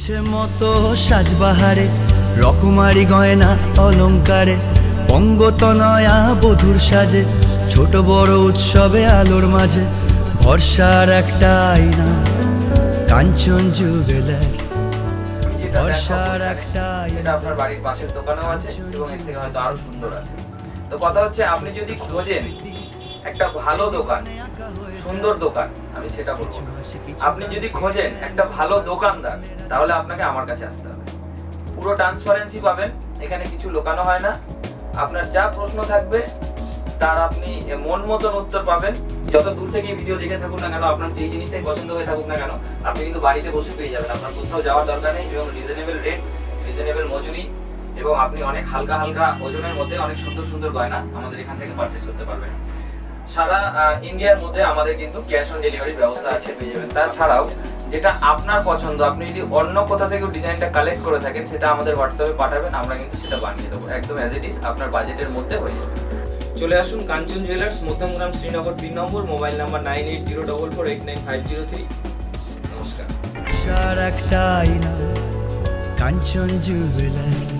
ইচ্ছে মতো সাজবাহারে রকমারি গয়না অলংকারে পঙ্গতনয়া বধুর সাজে ছোট বড় উৎসবে আলোর মাঝে ভরসার একটা আয়না কাঞ্চন বর্ষার দেখাবো একটা এটা আপনার বাড়ির পাশের দোকানেও আছে এবং এর থেকে হয়তো আরও সুন্দর আছে। তো কথা হচ্ছে আপনি যদি খোঁজেন একটা ভালো দোকান, সুন্দর দোকান, আমি সেটা বলব আপনি যদি খোঁজেন একটা ভালো দোকানদার, তাহলে আপনাকে আমার কাছে আসতে হবে। পুরো ট্রান্সপারেন্সি পাবেন, এখানে কিছু লোকানো হয় না। আপনার যা প্রশ্ন থাকবে, তার আপনি মন মতন উত্তর পাবেন। যত দূর থেকে ভিডিও দেখে থাকুন না কেন, আপনার যেই জিনিসটাই পছন্দ হয়ে থাকুক না কেন, আপনি কিন্তু বাড়িতে বসে পেয়ে যাবেন। আপনার কোথাও যাওয়ার দরকার নেই এবং রিজনেবল রেট রিজনেবল মজুরি এবং আপনি অনেক হালকা হালকা ওজনের মধ্যে অনেক সুন্দর সুন্দর গয়না আমাদের এখান থেকে পারচেস করতে পারবেন। সারা ইন্ডিয়ার মধ্যে আমাদের কিন্তু ক্যাশ অন ডেলিভারি ব্যবস্থা আছে পেয়ে যাবেন। তাছাড়াও যেটা আপনার পছন্দ আপনি যদি অন্য কোথা থেকে ডিজাইনটা কালেক্ট করে থাকেন সেটা আমাদের হোয়াটসঅ্যাপে পাঠাবেন আমরা কিন্তু সেটা বানিয়ে দেবো। একদম অ্যাজ ইট ইজ আপনার বাজেটের মধ্যে হয়ে যাবে। চলে আসুন কাঞ্চন জুয়েলার্স মধ্যমগ্রাম শ্রীনগর তিন number mobile number nine eight zero double four eight nine five zero three নমস্কার। কাঞ্চন জুয়েলার্স